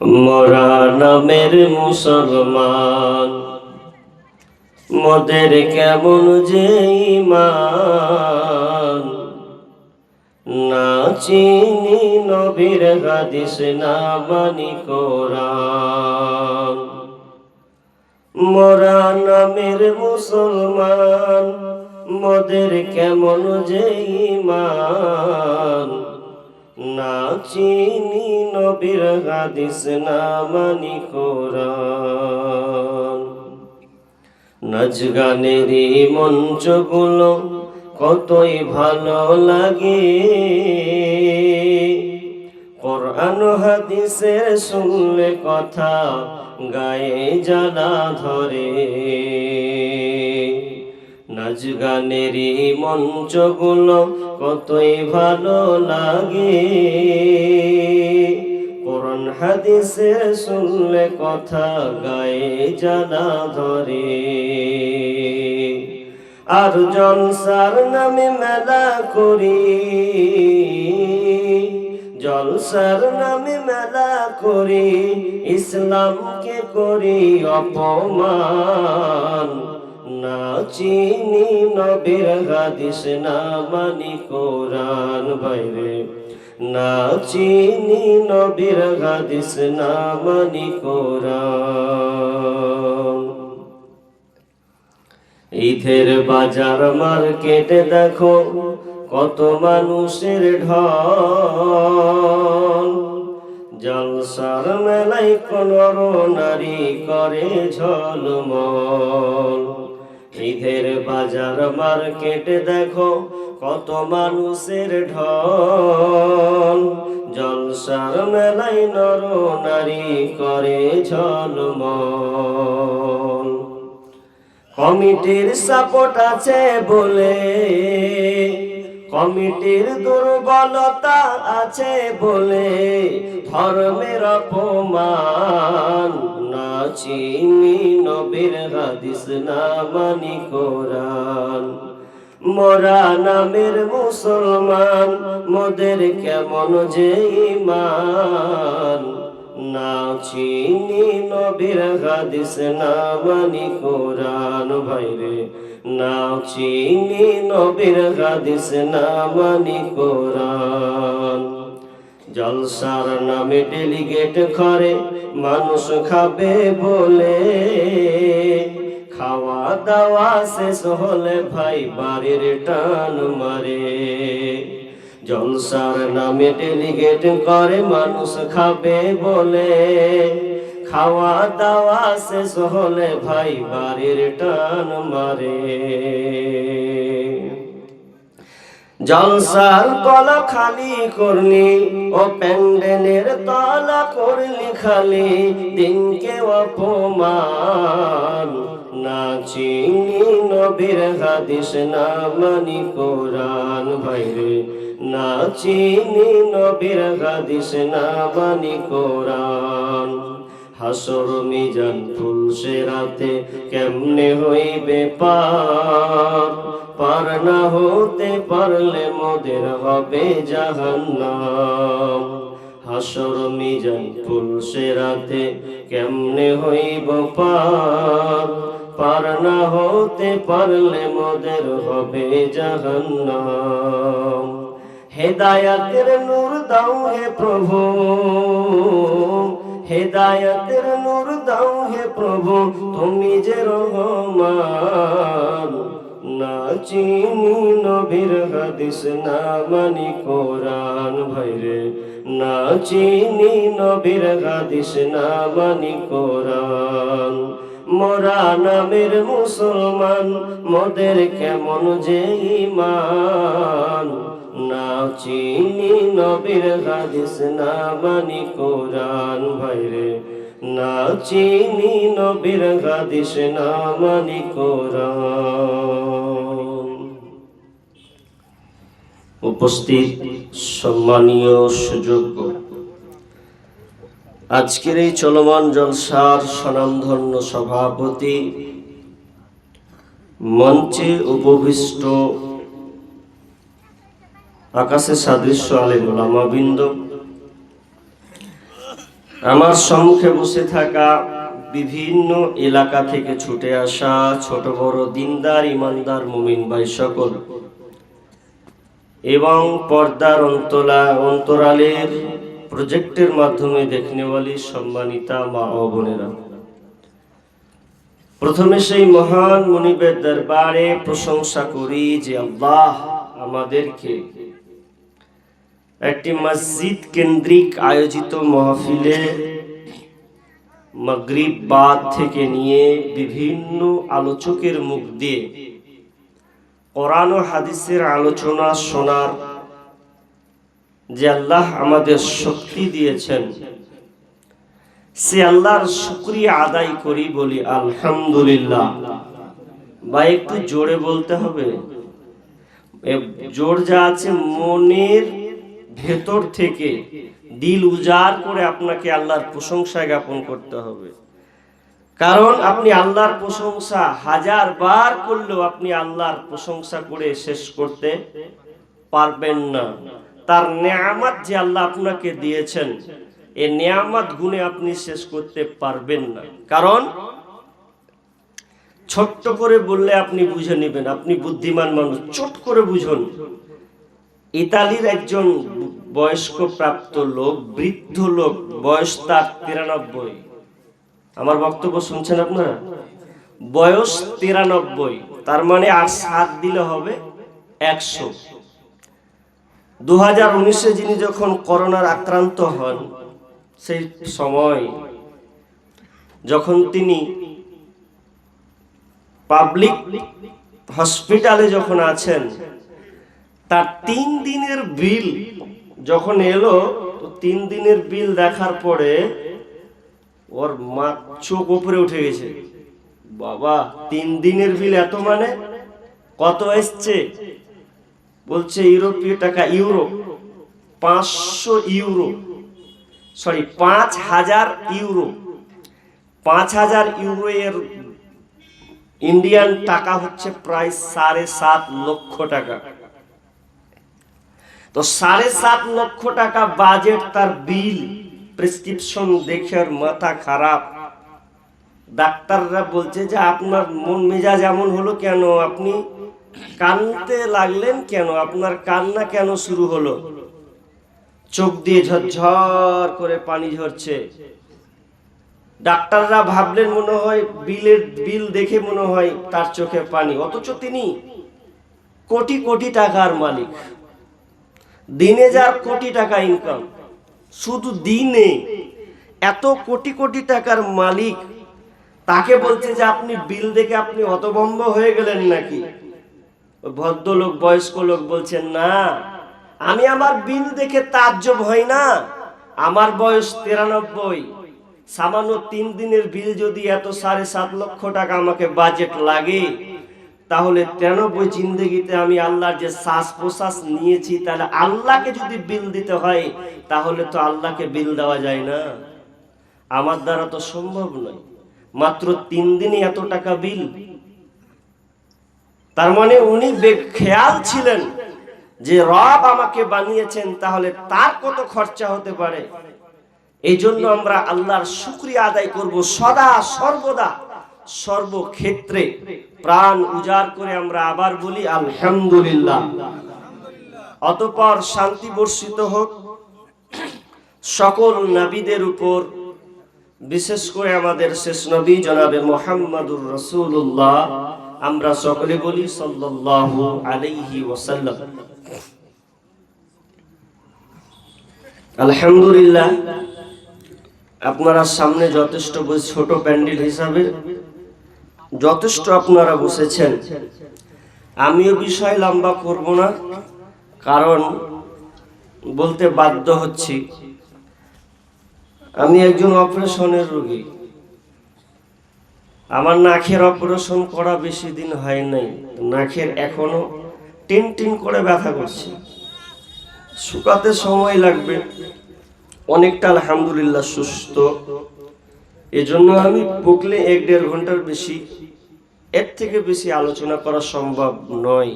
মোরা নামের মুসলমান। মোদের কেমন যে ইমান না চিনি নবীর হাদিস, না মানি কোরআন। মোরা নামের মুসলমান, মোদের কেমন যে ইমান না চিনি নবীর হাদিস, না মানি কোরআন। নাচ গানেরই মঞ্চগুলো কতই ভালো লাগে। কোরআন হাদিসের শুনলে কথা গায়ে জ্বালা ধরে। নাচ গানেরই মঞ্চগুলো কতই ভালো লাগে। কোরআন হাদিসে শুনলে কথা গায়ে জ্বালা ধরে। আর জলসার নামে মেলা করি। জলসার নামে মেলা করি। ইসলামকে করি অপমান। না চিনি নবীর হাদিস না মানি কোরআন বাইরে। না চিনি নবীর হাদিস না মানি কোরআন। ঈদের বাজার মার্কেটে দেখো, কত মানুষের ঢল। জলসার মেলাই কোন নারী করে ঝলমল। ঈদের বাজার মার্কেটে দেখো, কত মানুষের ঢল। জলসার মেলাই নর নারী করে ঝলমল। কমিটির সাপোর্ট আছে বলে, কমিটির দুর্বলতা আছে বলে ধর্মের অপমান। চিনি নবীর হাদিস না মানি কোরআন। মোরা নামের মুসলমান, মোদের কেমন যে ইমান? না চিনি নবীর হাদিস না মানি কোরআন ভাইরে না চিনি নবীর হাদিস না মানি কোরআন। জলসার নামে ডেলিগেট করে মানুষ খাবে বলে। খাওয়া দাওয়া শেষ হলে ভাই বাড়ির টান মারে। জলসার নামে ডেলিগেট করে মানুষ খাবে বলে। খাওয়া দাওয়া শেষ হলে ভাই বাড়ির টান মারে। জলসার তলা খালি করলি, ও প্যান্ডেলের তলা করলি খালি, দিনকে অপমান না চিনি নবীর হাদিস, না মানি কোরআন ভাইরে, না চিনি নবীর হাদিস, না মানি কোরআন। হাসর মিজান ফুল রাতে কেমনে হইবে পার পার না হতে পারলে মোদের হবে জাহান্নাম। হাসর মিজান ফুল রাতে কেমনে হইব পার? পার না হতে পারলে মোদের হবে জাহান্নাম। হেদায়াতের নূর দাও হে প্রভু। হেদায়াতের নূর দাও হে প্রভু, তুমি যে রহমান। না চিনি নবীর হাদিস, না মানি কোরআন ভাইরে। না চিনি নবীর হাদিস, না মানি কোরআন। মোরা নামের মুসলমান, মোদের কেমন যে ইমান না চিনি নবীর হাদিস, না মানি কোরআন ভাইরে। না চিনি নবীর হাদিস, না মানি কোরআন। উপস্থিত সম্মানীয় সুযোগ্য। আজকের এই চলমান জলসার স্বনামধন্য সভাপতি মঞ্চে উপবিষ্ট আকাশে সাদৃশ্য আলেম ওলামাবৃন্দ, আমার সম্মুখে বসে থাকা বিভিন্ন এলাকা থেকে ছুটে আসা ছোট বড় দিনদার, ইমানদার, মুমিন ভাই সকল এবং পর্দার অন্তলা অন্তরালের প্রজেক্টের মাধ্যমে দেখনেওয়ালি সম্মানিতা মা ও বোনেরা। প্রথমে সেই মহান মনিবের দরবারে প্রশংসা করি যে আল্লাহ আমাদেরকে একটি মসজিদ কেন্দ্রিক আয়োজিত মহফিলে মগরিব বাদ থেকে নিয়ে বিভিন্ন আলোচকের মুখ দিয়ে কোরআন ও হাদিসের আলোচনা শোনার যে আল্লাহ আমাদের শক্তি দিয়েছেন, সে আল্লাহর শুক্রিয়া আদায় করি বলি, আলহামদুলিল্লাহ। বা একটু জোরে বলতে হবে? জোর যা আছে মনের ভেতর থেকে দিল উজাড় করে আপনাকে আল্লাহর প্রশংসা জ্ঞাপন করতে হবে। কারণ আপনি আল্লাহর প্রশংসা হাজার বার করলেও আপনি আল্লাহর প্রশংসা করে শেষ করতে পারবেন না। তার নেয়ামত যে আল্লাহ আপনাকে দিয়েছেন এই নেয়ামত গুণে আপনি শেষ করতে পারবেন না। কারণ ছোট্ট করে বললে আপনি বুঝে নেবেন আপনি বুদ্ধিমান মানুষ ছোট করে বুঝুন। ইতালির একজন বয়স্ক প্রাপ্ত লোক বৃদ্ধ লোক বয়স তার তিরানব্বই। আমার বক্তব্য শুনছেন আপনারা? বয়স তিরানব্বই, তার মানে আর সাত দিলে হবে একশো। দু হাজার উনিশে যিনি যখন করোনার আক্রান্ত হন, সেই সময় যখন তিনি পাবলিক হসপিটালে যখন আছেন, তার তিন দিনের বিল যখন এলো, তো তিন দিনের বিল দেখার পরে ওর মা চোখ উপরে উঠে গেছে। বাবা, তিন দিনের বিল এত মানে? কত এসছে? বলছে, ইউরোপীয় টাকা, ইউরো। পাঁচশো ইউরো। সরি, পাঁচ হাজার ইউরো। পাঁচ হাজার ইউরো এর ইন্ডিয়ান টাকা হচ্ছে প্রায় সাড়ে সাত লক্ষ টাকা। তো সাড়ে সাত লক্ষ টাকা বাজেট তার বিল প্রেসক্রিপশন দেখে মাথা খারাপ। ডাক্তাররা বলছে যে আপনার মন মেজাজ এমন হলো কেন? আপনি কানতে লাগলেন কেন? আপনার কান্না কেন শুরু হলো? চোখ দিয়ে ঝরঝর করে পানি ঝরছে। ডাক্তাররা ভাবলেন মনে হয় বিলের বিল দেখে মনে হয় তার চোখে পানি। অথচ তিনি কোটি কোটি টাকার মালিক। দিনে যার কোটি টাকা ইনকাম শুধু দিনে এত কোটি কোটি টাকার মালিক, তাকে বলছে যে আপনি বিল দেখে আপনি হতভম্ব হয়ে গেলেন নাকি? ভদ্রলোক, বয়স্ক লোক বলছেন না, আমি আমার বিল দেখে তাজ্জব হই না। আমার বয়স তিরানব্বই। সামান্য তিন দিনের বিল যদি এত সাড়ে সাত লক্ষ টাকা আমাকে বাজেট লাগে তাহলে তিরানব্বই জিন্দগিতে আমি আল্লাহর যে শ্বাস প্রশ্বাস নিয়েছি, তাহলে আল্লাহকে যদি বিল দিতে হয়, তাহলে তো আল্লাহকে বিল দেওয়া যায় না। আমার দ্বারা তো সম্ভব নয়। মাত্র তিন দিনই এত টাকা বিল। তার মানে উনি খেয়াল ছিলেন যে রব আমাকে বানিয়েছেন, তাহলে তার কত খরচা হতে পারে? এই জন্য আমরা আল্লাহর শুক্রিয়া আদায় করব সদা সর্বদা। সর্বক্ষেত্রে প্রাণ উজাড় করে আমরা আবার বলি আলহামদুলিল্লাহ। অতপর শান্তি বর্ষিত হোক। সকল নবীদের উপর, বিশেষ করে আমাদের শেষ নবী জনাবে মোহাম্মদুর রসুল্লাহ আমরা সকলে বলি সাল্লাল্লাহু আলাইহি ওয়াসাল্লাম। আলহামদুলিল্লাহ, আপনারা সামনে যথেষ্ট ছোট প্যান্ডেল হিসাবে যথেষ্ট আপনারা বসেছেন আমিও বিষয় লম্বা করব না, কারণ বলতে বাধ্য হচ্ছি। আমি একজন অপারেশনের রোগী। আমার নাকের অপারেশন করা বেশি দিন হয় নাই। নাকের এখনও টিন টিন করে ব্যথা করছে। শুকাতে সময় লাগবে। অনেকটা আলহামদুলিল্লাহ সুস্থ। এজন্য আমি বকলে এক দেড় ঘণ্টার বেশি, এর থেকে বেশি আলোচনা করা সম্ভব নয়।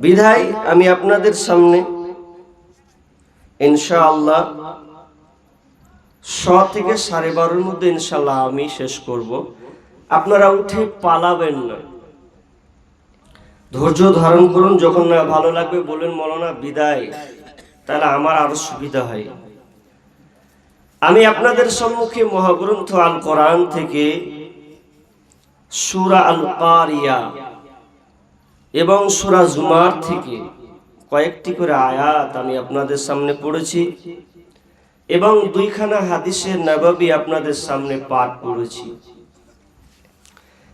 বিধায় আমি আপনাদের সামনে ইনশাআল্লাহ শ থেকে সাড়ে বারোর মধ্যে ইনশাল্লাহ আমি শেষ করব। আপনারা উঠে পালাবেন না। ধৈর্য ধারণ করুন, যখন না ভালো লাগবে বলেন, মলনা বিদায়। তাহলে আমার আরও সুবিধা হয়। আমি আপনাদের সম্মুখে মহাগ্রন্থ আল কোরআন থেকে সুরা আল কারিয়া এবং সুরা জুমার থেকে কয়েকটি করে আয়াত আমি আপনাদের সামনে পড়েছি এবং দুইখানা হাদিসের নবাবী আপনাদের সামনে পাঠ করেছি।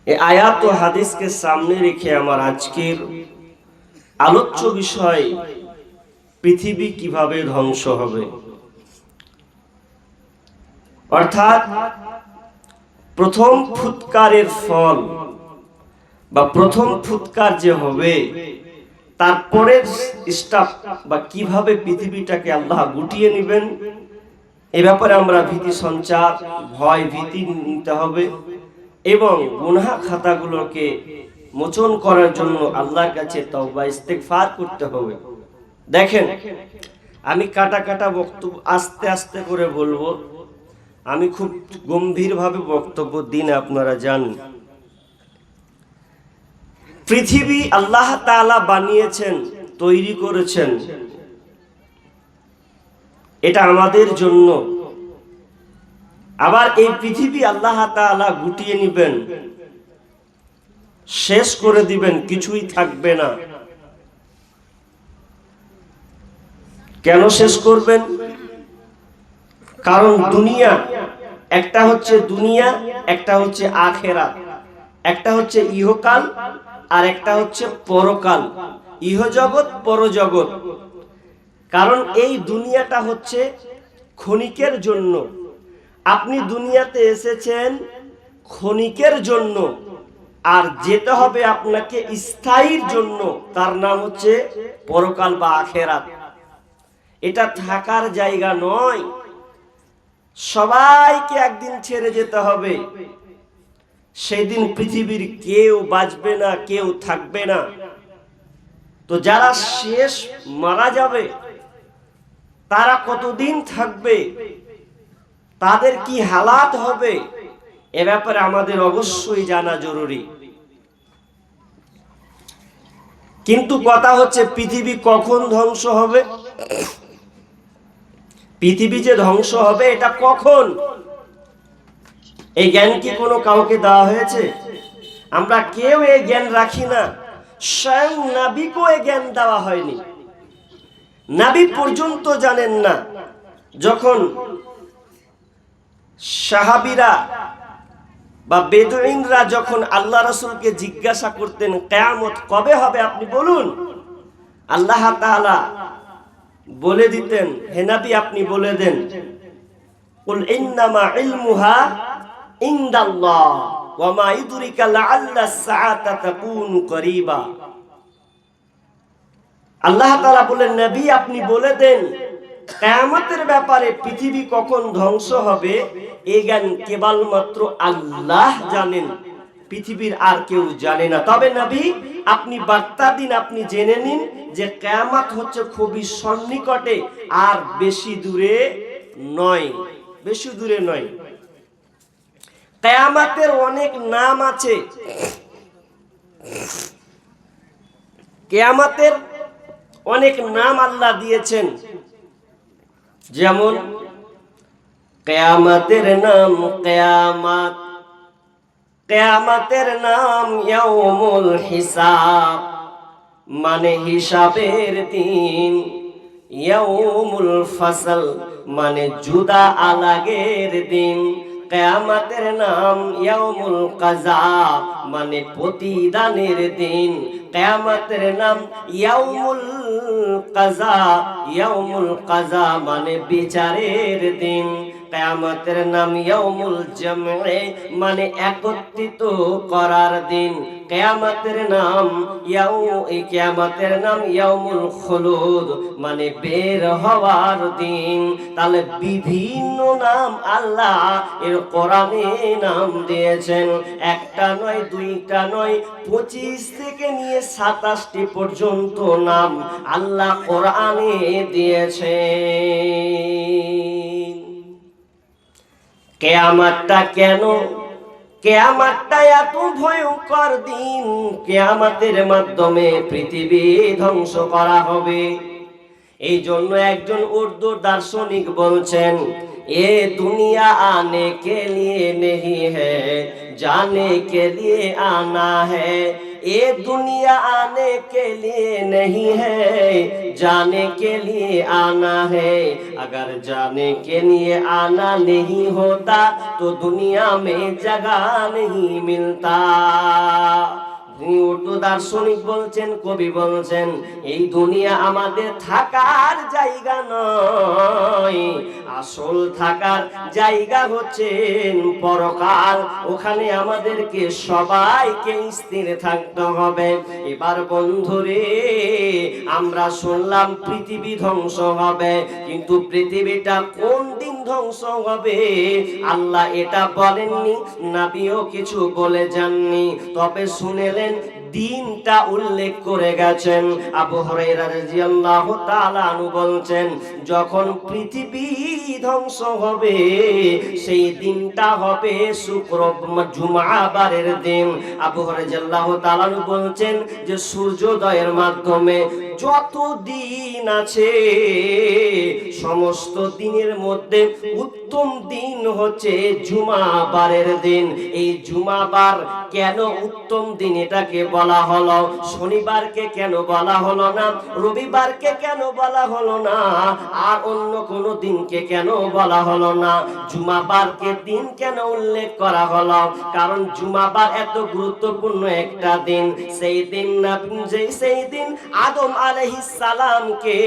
এই আয়াত ও হাদিসকে সামনে রেখে আমার আজকের আলোচ্য বিষয়, পৃথিবী কীভাবে ধ্বংস হবে? অর্থাৎ প্রথম ফুৎকারের ফল বা প্রথম ফুৎকার যে হবে তারপরের স্টাফ বা কীভাবে পৃথিবীটাকে আল্লাহ গুটিয়ে নেবেন, এ ব্যাপারে আমরা ভীতি সঞ্চার, ভয় ভীতি নিতে হবে এবং গুনহা খাতাগুলোকে মোচন করার জন্য আল্লাহর কাছে তওবা, ইস্তেগফার করতে হবে। দেখেন, আমি কাটা কাটা বক্তব্য আস্তে আস্তে করে বলব। আমি খুব গম্ভীরভাবে বক্তব্য দিন আপনারা জানেন। পৃথিবী আল্লাহ তাআলা বানিয়েছেন, তৈরি করেছেন। এটা আমাদের জন্য। আবার এই পৃথিবী আল্লাহ তাআলা গুটিয়ে নেবেন। শেষ করে দিবেন, কিছুই থাকবে না। কেন শেষ করবেন? কারণ দুনিয়া, একটা হচ্ছে দুনিয়া, একটা হচ্ছে আখেরাত। একটা হচ্ছে ইহকাল আর একটা হচ্ছে পরকাল। ইহজগৎ, পরজগৎ। কারণ এই দুনিয়াটা হচ্ছে ক্ষণিকের জন্য। আপনি দুনিয়াতে এসেছেন ক্ষণিকের জন্য। আর যেতে হবে আপনাকে স্থায়ীর জন্য। তার নাম হচ্ছে পরকাল বা আখেরাত। এটা থাকার জায়গা নয়। সবাইকে একদিন ছেড়ে যেতে হবে। সেদিন পৃথিবীর কেউ বাঁচবে না, কেউ থাকবে না। তো যারা শেষ মারা যাবে, তারা কতদিন থাকবে? তাদের কি হালাত হবে? এ ব্যাপারে আমাদের অবশ্যই জানা জরুরি। কিন্তু কথা হচ্ছে, পৃথিবী কখন ধ্বংস হবে? পৃথিবী যে ধ্বংস হবে, এটা কখন? এই জ্ঞান কি কোনো কাউকে দেওয়া হয়েছে? আমরা কেউ এই জ্ঞান রাখি না। স্বয়ং নাবিকও এই জ্ঞান দেওয়া হয়নি। নাবি পর্যন্ত জানেন না। যখন সাহাবিরা বা বেদুইনরা যখন আল্লাহ রসুলকে জিজ্ঞাসা করতেন, কেয়ামত কবে হবে? আপনি বলুন, আল্লাহ তাআলা বলে দিতেন হেনাবি আপনি বলে দেন। করিবা। আল্লাহ বলেন, নবী আপনি বলে দেন, কিয়ামতের ব্যাপারে পৃথিবী কখন ধ্বংস হবে এই জ্ঞান কেবলমাত্র আল্লাহ জানেন। পৃথিবীর আর কেউ জানে না। তবে নবী, আপনি বার্তা দিন, আপনি জেনে নিন যে কেয়ামত হচ্ছে খুবই সন্নিকটে আর বেশি দূরে নয়। বেশি দূরে নয়। কেয়ামাতের অনেক নাম আছে। কেয়ামাতের অনেক নাম আল্লাহ দিয়েছেন। যেমন, কেয়ামাতের নাম কেয়ামাত। কেয়ামাতের নাম ইয়াউমুল হিসাব। মানে হিসাবের দিন। ইয়াউমুল ফসল মানে জুদা আলাগের দিন। কেয়ামাতের নাম ইয়াউমুল কাজা মানে প্রতিদানের দিন। কেয়ামাতের নাম ইয়াউমুল কাজা ইয়াউমুল কাজা মানে বিচারের দিন। কেয়ামতের নাম ইয়াউমুল জামে মানে একত্রিত করার দিন। কেয়ামতের নাম ইয়াউ এই কেয়ামতের নাম ইয়াউমুল খুলুদ মানে বের হওয়ার দিন। তাহলে বিভিন্ন নাম আল্লাহ এর কোরআনে নাম দিয়েছেন। একটা নয়, দুইটা নয়, পঁচিশ থেকে নিয়ে সাতাশটি পর্যন্ত নাম আল্লাহ কোরআনে দিয়েছেন। কেয়ামাতটা কেন? কেয়ামাতটা এত ভয়ঙ্কর দিন। কেয়ামাতের মাধ্যমে পৃথিবী ধ্বংস করা হবে। এই জন্য একজন উর্দু দার্শনিক বলছেন, এ দুনিয়া আনে কে লিয়ে নেই হ্যাঁ জানে কে লিয়ে আনা হ্যাঁ ये दुनिया आने के लिए नहीं है, जाने के लिए आना है। अगर जाने के लिए आना नहीं होता तो दुनिया में जगह नहीं मिलता। তিনি উর্দু দার্শনিক বলছেন, কবি বলছেন, এই দুনিয়া আমাদের থাকার জায়গা নয়। আসল থাকার জায়গা হচ্ছেন পরকাল। ওখানে আমাদেরকে সবাইকে স্থির থাকতে হবে। এবার বন্ধুরে, আমরা শুনলাম পৃথিবী ধ্বংস হবে, কিন্তু পৃথিবীটা কোন দিন ধ্বংস হবে? আল্লাহ এটা বলেননি, নাবিও কিছু বলে যাননি। তবে শুনেলেন দিনটা উল্লেখ করে গেছেন। আবু রাদিয়াল্লাহু তাআলা আনু বলছেন, যখন পৃথিবী ধ্বংস হবে, সেই দিনটা হবে শুক্র জুমাবারের দিন। আবু হুরায়রা রাদিয়াল্লাহু তাআলা বলছেন যে, সূর্যোদয়ের মাধ্যমে যত দিন আছে, সমস্ত দিনের মধ্যে উত্তম দিন হচ্ছে জুমাবারের দিন। এই জুমাবার কেন উত্তম দিন এটাকে বলা হলো? শনিবারকে কেন বলা হলো না? রবিবারকে কেন বলা হলো না? আর অন্য কোন দিনকে কেন বলা হলো না? জুমাবারকে দিন কেন উল্লেখ করা হলো? কারণ জুমাবার এত গুরুত্বপূর্ণ একটা দিন। সেই দিন না সেই দিন আদম আলাইহিস সালামকে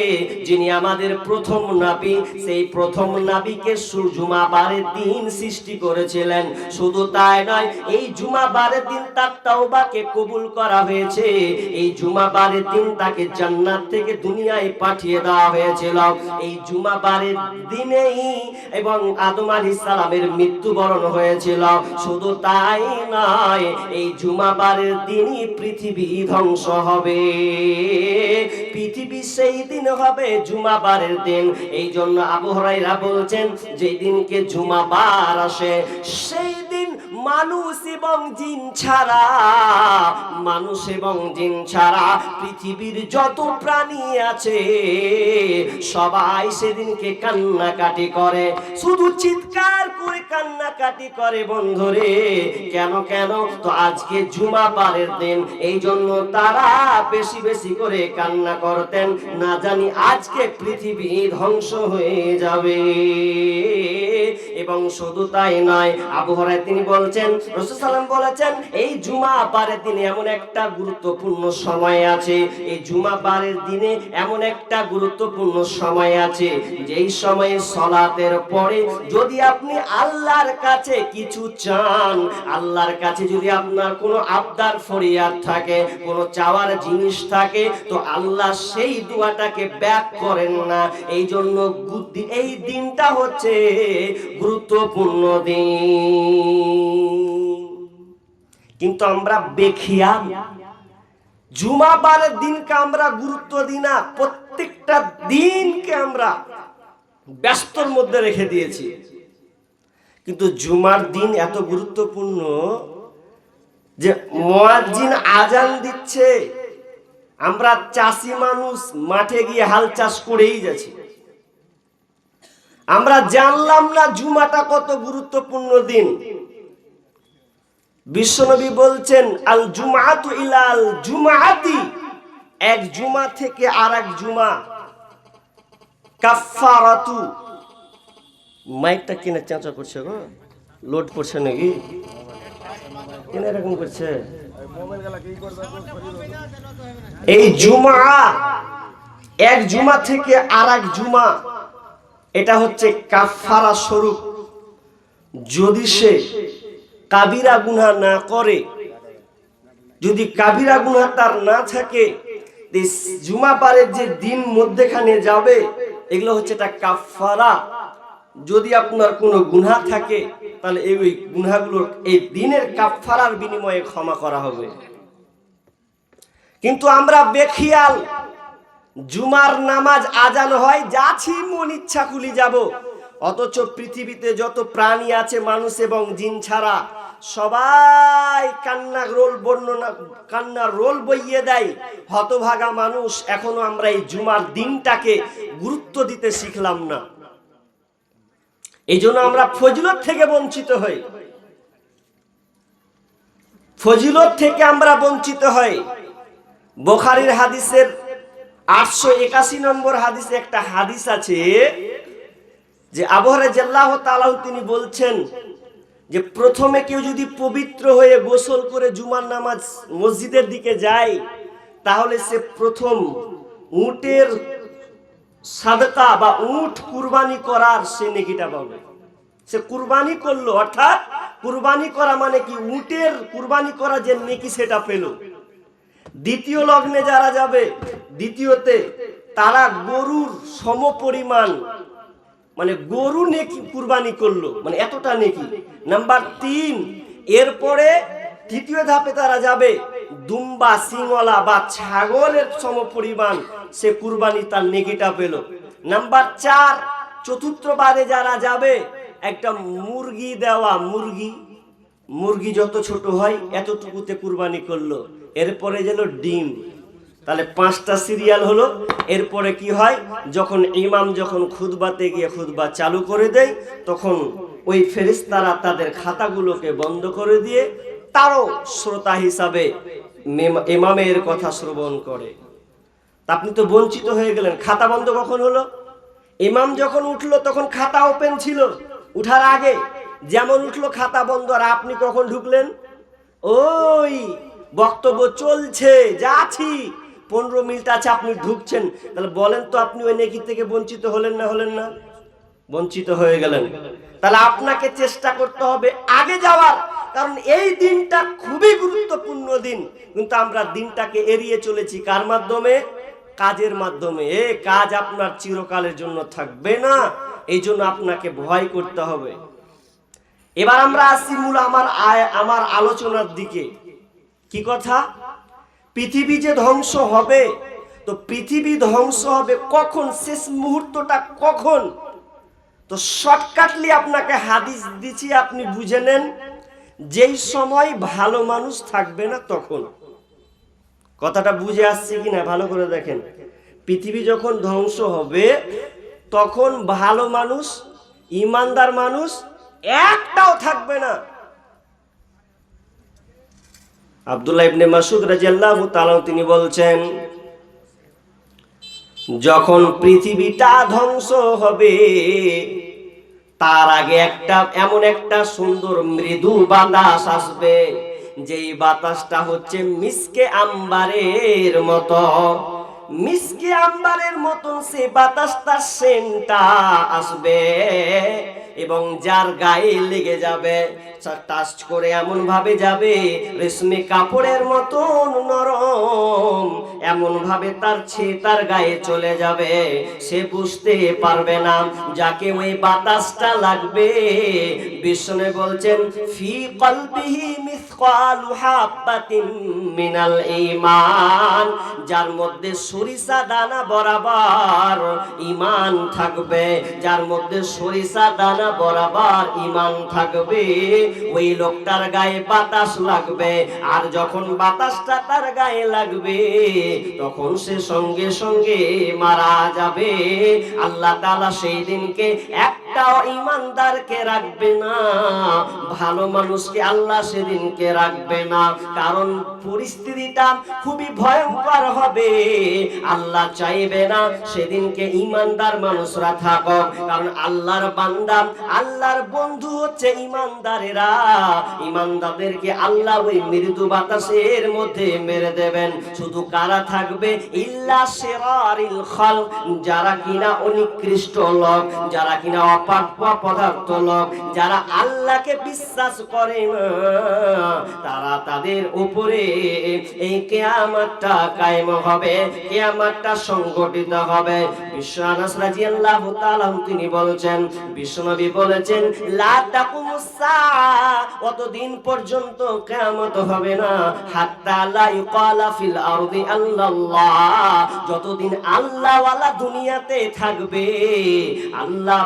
যিনি আমাদের প্রথম নাবি, সেই প্রথম নাবিকে জুমাবারের দিন সৃষ্টি করেছিলেন। শুধু তাই নয়, এই জুমাবারের দিন তার তাওবাকে কবুল করা হয়েছে। এই জুমাবারের দিন তাকে জান্নাত থেকে দুনিয়ায় পাঠিয়ে দেওয়া হয়েছিল। এই জুমাবারের দিনেই এবং আদম মৃত্যুবরণ হয়েছিল। শুধু তাই নয়, এই জুমাবারের দিনই পৃথিবী ধ্বংস হবে। পৃথিবী সেই দিন হবে জুমাবারের দিন। এই জন্য আবহরাইরা বলছেন যেই দিনকে জুমাবার আসে, সেই দিন মানুষ এবং জিন ছাড়া, মানুষ এবং জিন ছাড়া পৃথিবীর যত প্রাণী আছে, সবাই সেদিনকে কান্নাকাটি করে। শুধু চিৎকার করে কান্নাকাটি করে বন্ধুরে, কেন কেন? তো আজকে জুমা পারের দিন এই জন্য তারা বেশি বেশি করে কান্না করতেন। না জানি আজকে পৃথিবী ধ্বংস হয়ে যাবে। এবং শুধু তাই নয় আবহাওয়ায় তিনি বলছেন রসুল সাল্লাম বলেছেন, এই জুমা বারের দিনে এমন একটা গুরুত্বপূর্ণ সময় আছে, এই জুমা বারের দিনে এমন একটা গুরুত্বপূর্ণ সময় আছে, যেই সময়ে সলাতের পরে যদি আপনি আল্লাহর কাছে কিছু চান, আল্লাহর কাছে যদি আপনার কোনো আবদার, ফরিয়াদ থাকে, কোনো চাওয়ার জিনিস থাকে, তো আল্লাহ সেই দোয়াটাকে ব্যাক করেন না। এই জন্য এই দিনটা হচ্ছে গুরুত্বপূর্ণ দিন। কিন্তু আমরা বেখিয়াল জুমাবারের দিনকে আমরা গুরুত্ব দিই না, প্রত্যেকটা দিনকে আমরা ব্যস্তর মধ্যে রেখে দিয়েছি। কিন্তু জুমার দিন এত গুরুত্বপূর্ণ যে মুয়াজ্জিন আজান দিচ্ছে। আমরা চাষি মানুষ মাঠে গিয়ে হাল চাষ করেই যাচ্ছি। আমরা জানলাম না জুমাটা কত গুরুত্বপূর্ণ দিন। বিশ্বনবী বলছেন, আল জুমাতু ইলাল জুমাতি। এক জুমা থেকে আর এক জুমা। কাফারাতু মাইকটা কিনে চাঁচা করছে গো। লোড করছে নাকি? কেন এরকম করছে। এই জুমা, এক জুমা থেকে আর এক জুমা। এটা হচ্ছে কাফারা স্বরূপ। যদি সে কাবিরা গুনাহ না করে, যদি কাবিরা গুনাহ তার না থাকে জুমা পারের যে দিন মধ্যেখানে যাবে, এগুলো হচ্ছে একটা কাফারা যদি আপনার কোনো গুনাহ থাকে, তাহলে এই ওই গুনাহগুলোর, এই দিনের কাফারার বিনিময়ে ক্ষমা করা হবে। কিন্তু আমরা বেখিয়াল, জুমার নামাজ আজান হয়, যাচ্ছি মন ইচ্ছা খুলি যাব। অথচ পৃথিবীতে যত প্রাণী আছে, মানুষ এবং জিন ছাড়া সবাই কান্না রোল বর্ণনা কান্নার রোল বইয়ে দেয়। হতভাগা মানুষ এখনও আমরা এই জুমার দিনটাকে গুরুত্ব দিতে শিখলাম না। এই জন্য আমরা ফজিলত থেকে বঞ্চিত হই। ফজিলত থেকে আমরা বঞ্চিত হই। বোখারির হাদিসের আটশো একাশি নম্বর হাদিসে একটা হাদিস আছে যে আবহারে জেল্লাহ তালাহ তিনি বলছেন যে প্রথমে কেউ যদি পবিত্র হয়ে গোসল করে জুমার নামাজ মসজিদের দিকে যায়, তাহলে সে প্রথম উটের সাদকা বা উট কুরবানি করার সে নেকিটা পাবে। সে কুরবানি করল, অর্থাৎ কুরবানি করা মানে কি? উটের কুরবানি করা যে নেকি সেটা পেল। দ্বিতীয় লগ্নে যারা যাবে, দ্বিতীয়তে তারা গরুর সমপরিমাণ মানে গরু নেকি কুরবানি করল মানে এতটা নেকি। নাম্বার তিন, এরপরে তৃতীয় ধাপে তারা যাবে, দুম্বা সিংওয়ালা বা ছাগলের সমপরিমাণ সে কুরবানি তার নেকিটা পেল। নাম্বার চার, চতুর্থ বারে যারা যাবে, একটা মুরগি দেওয়া মুরগি মুরগি যত ছোট হয় এতটুকুতে কুরবানি করল। এরপরে যেন ডিম। তাহলে পাঁচটা সিরিয়াল হলো। এরপরে কি হয়? যখন ইমাম যখন খুদবাতে গিয়ে খুদবা চালু করে দেয়, তখন ওই ফেরিস্তারা তাদের খাতাগুলোকে বন্ধ করে দিয়ে তারও শ্রোতা হিসাবে মেম- ইমামের কথা শ্রবণ করে। আপনি তো বঞ্চিত হয়ে গেলেন। খাতা বন্ধ কখন হলো? ইমাম যখন উঠল, তখন খাতা ওপেন ছিল। উঠার আগে যেমন উঠল, খাতা বন্ধ। আর আপনি কখন ঢুকলেন? ওই বক্তব্য চলছে যাচ্ছি পনেরো মিনিট আছে, আপনি ঢুকছেন। তাহলে বলেন তো আপনি ওই নেকি থেকে বঞ্চিত হলেন না হলেন না? বঞ্চিত হয়ে গেলেন। তাহলে আপনাকে চেষ্টা করতে হবে আগে যাওয়ার। কারণ এই দিনটা খুবই গুরুত্বপূর্ণ দিন। কিন্তু আমরা দিনটাকে এড়িয়ে চলেছি কার মাধ্যমে? কাজের মাধ্যমে। এ কাজ আপনার চিরকালের জন্য থাকবে না। এই জন্য আপনাকে ভয় করতে হবে। এবার আমরা আসছি মূল আমার আয়- আমার আলোচনার দিকে। কি কথা? পৃথিবী যে ধ্বংস হবে, তো পৃথিবী ধ্বংস হবে কখন? শেষ মুহূর্তটা কখন? তো শর্টকাটলি আপনাকে হাদিস দিচ্ছি আপনি বুঝে নেন, যেই সময় ভালো মানুষ থাকবে না তখন। কথাটা বুঝে আসছে কি না ভালো করে দেখেন। পৃথিবী যখন ধ্বংস হবে, তখন ভালো মানুষ, ইমানদার মানুষ একটাও থাকবে না। আব্দুল্লাহ ইবনে মাসুদ রাজিয়াল্লাহু তালাও তিনি বলছেন, যখন পৃথিবীটা ধ্বংস হবে, তার আগে একটা, এমন একটা সুন্দর মৃদু বাতাস আসবে, যেই বাতাসটা হচ্ছে মিসকে আম্বারের মতো। মিসকে আম্বারের মতন সে বাতাসটা সেন্টটা আসবে। এবং যার গায়ে লেগে যাবে টাচ করে এমন ভাবে যাবে, রেশমি কাপড়ের মতন নরম। এমন ভাবে তার ছে, তার গায়ে চলে যাবে, সে বুঝতে পারবে না যাকে ওই বাতাসটা লাগবে। বিষ্ণু বলছেন, ফি কলবিহি মিসকালু হাব্বাতিন মিনাল ঈমান। যার মধ্যে সরিষা দানা বরাবর ঈমান থাকবে, যার মধ্যে সরিষা দানা বরাবর ঈমান থাকবে। ওই লোকটার গায়ে বাতাস লাগবে। আর যখন বাতাসটা তার গায়ে লাগবে, তখন সে সঙ্গে সঙ্গে মারা যাবে। আল্লাহ তাআলা সেই দিনকে একটাও ইমানদারকে রাখবে না, ভালো মানুষকে আল্লাহ সেদিনকে রাখবে না। কারণ পরিস্থিতিটা খুবই ভয়ঙ্কর হবে। আল্লাহ চাইবে না সেদিনকে ইমানদার মানুষরা থাকক। কারণ আল্লাহর বান্দা আল্লাহর বন্ধু হচ্ছে ইমানদারেরা। ইমানদারদেরকে আল্লাহ ওই মৃদু বাতাসের মধ্যে মেরে দেবেন। শুধু কারা থাকবে? ইল্লা সেরারিল খাল যারা কিনা অনিকৃষ্ট লোক, যারা কিনা অপাপ্য পদার্থ লোক, যারা আল্লাহকে বিশ্বাস করে তারা তাদের উপরে এই কেয়ামতটা কায়েম হবে, কেয়ামতটা সংগঠিত হবে। বিশ্ব আনাস রাদিয়াল্লাহু তাআলা তিনি বলেছেন, বিশ্বনবী বলেছেন তাকুমুস সাআ অতদিন পর্যন্ত কিয়ামত হবে না। আল্লাল্লাহ। যতদিন আল্লাহ দুনিয়াতে থাকবে, আল্লাহ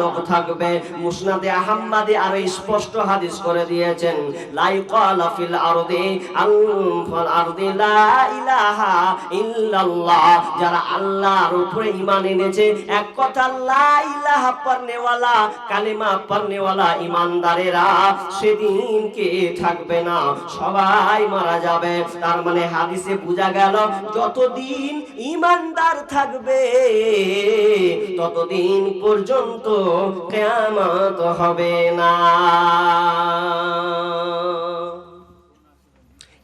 লোক থাকবে। মুসনাদে স্পষ্ট হাদিস করে দিয়েছেন যারা আল্লাহর উপরে এনেছে, এক কথা, লা পারনেওয়ালা কালিমা পারনেওয়ালা ঈমানদারেরা সেদিন কে থাকবে না, সবাই মারা যাবে। তার মানে হাদিসে বোঝা গেল, যতদিন ঈমানদার থাকবে, ততদিন পর্যন্ত কেয়ামত হবে না।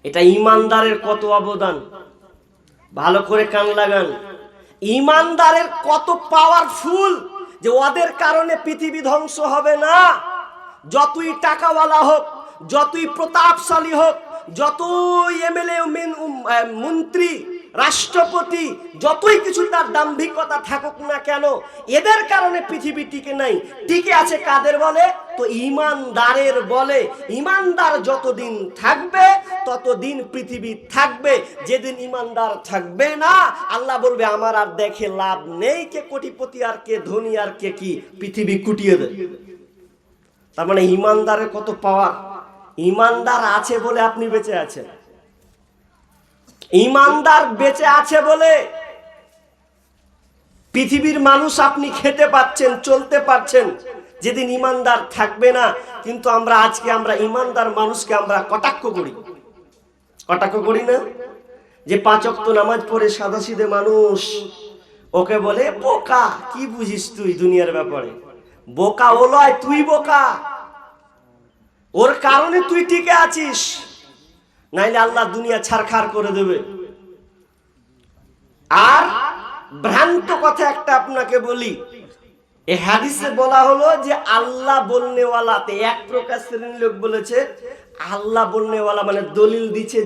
এটা ইমানদারের কত অবদান? ভালো করে কান লাগান। ইমানদারের কত পাওয়ারফুল যে ওদের কারণে পৃথিবী ধ্বংস হবে না। যতই টাকাওয়ালা হোক, যতই প্রতাপশালী হোক, যতই এমএলএ মন্ত্রী রাষ্ট্রপতি যতই কিছু তার দাম্ভিকতা থাকুক না কেন, এদের কারণে পৃথিবী টিকে নাই। টিকে আছে কাদের বলে? তো ইমানদারের বলে। ইমানদার যতদিন থাকবে, ততদিন পৃথিবী থাকবে। যেদিন ইমানদার থাকবে না, আল্লাহ বলবে, আমার আর দেখে লাভ নেই কে কোটিপতি আর কে ধনী আর কে কি? পৃথিবী কুটিয়ে দেয়। তার মানে ইমানদারের কত পাওয়ার ইমানদার আছে বলে আপনি বেঁচে আছেন। ইমানদার বেঁচে আছে বলে পৃথিবীর মানুষ আপনি খেতে পাচ্ছেন, চলতে পারছেন। যেদিন ইমানদার থাকবে না, কিন্তু আমরা আজকে আমরা ইমানদার মানুষকে আমরা কটাক্ষ করি। কটাক্ষ করি না? যে পাঁচ অক্ত নামাজ পড়ে সাদা সাদাসিদে মানুষ, ওকে বলে, বোকা, কি বুঝিস তুই দুনিয়ার ব্যাপারে? বোকা ও লয়, তুই বোকা। ওর কারণে তুই টিকে আছিস। নাইলে আল্লাহ দুনিয়া ছাড়খাড় করে দেবে। আর ভ্রান্ত কথা একটা আপনাকে বলি, এ হাদিসে বলা হলো যে আল্লাহ বলনেওয়ালাতে এক প্রকার শ্রেণির লোক বলেছে আল্লাহ বলনেওয়ালা মানে দলিল দিচ্ছে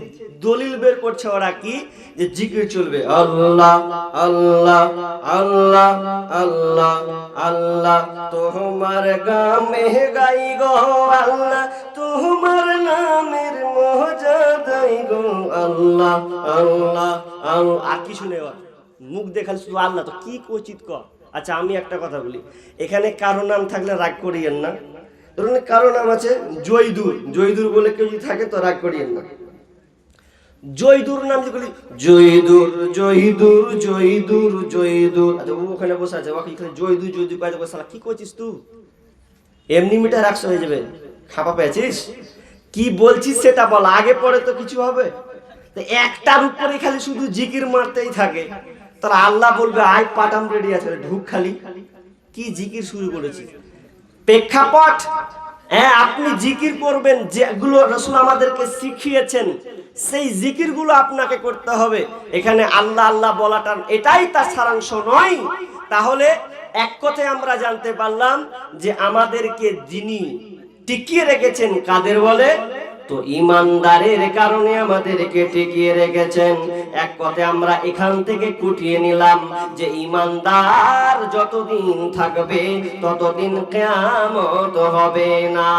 দলিল বের করছে ওরা কি? যে জিকির চলবে। আল্লাহ আল্লাহ আল্লাহ আল্লাহ আল্লাহ, তোমার গামে গাই গো আল্লাহ, তোমার নামের মজাদাই গো আল্লাহ আল্লাহ আর কিছু নেই। মুখ দেখালে শুধু আল্লাহ তো, কি কচিত ক? আচ্ছা আমি একটা কথা বলি। এখানে কারও নাম থাকলে রাগ করিয়েন না। ধরুন কারও নাম আছে, জয়দুর। জয়দুর বলে কেউ যদি থাকে তো রাগ করিয়েন না। জয়দুর নাম যে বলি জয়দুর জয়দুর জয়দুর জয়দুর। আচ্ছা ওখানে বসে আছে ওকে এখানে জয়দুর জয়দুর কাজে বসে কি করছিস তুই? এমনি মিটার একশো হয়ে যাবে। খাপা পেয়েছিস? কি বলছিস সেটা বল, আগে পরে তো কিছু হবে। একটার উপরে খালি শুধু জিকির মারতেই থাকে। তাহলে আল্লাহ বলবে, আয়, পাটাম রেডি আছে, ঢুক খালি। কি জিকির শুরু করেছি প্রেক্ষাপট হ্যাঁ আপনি জিকির করবেন, যেগুলো রসুল আমাদেরকে শিখিয়েছেন, সেই জিকিরগুলো আপনাকে করতে হবে। এখানে আল্লাহ আল্লাহ বলাটা এটাই তার সারাংশ নয়। তাহলে এক কথায় আমরা জানতে পারলাম যে আমাদেরকে যিনি টিকিয়ে রেখেছেন কাদের বলে? তো ইমানদারের কারণে আমাদেরকে টিকিয়ে রেখেছেন। এক কথা আমরা এখান থেকে কুটিয়ে নিলাম যে ইমানদার যতদিন থাকবে, ততদিন কেয়ামত হবে না।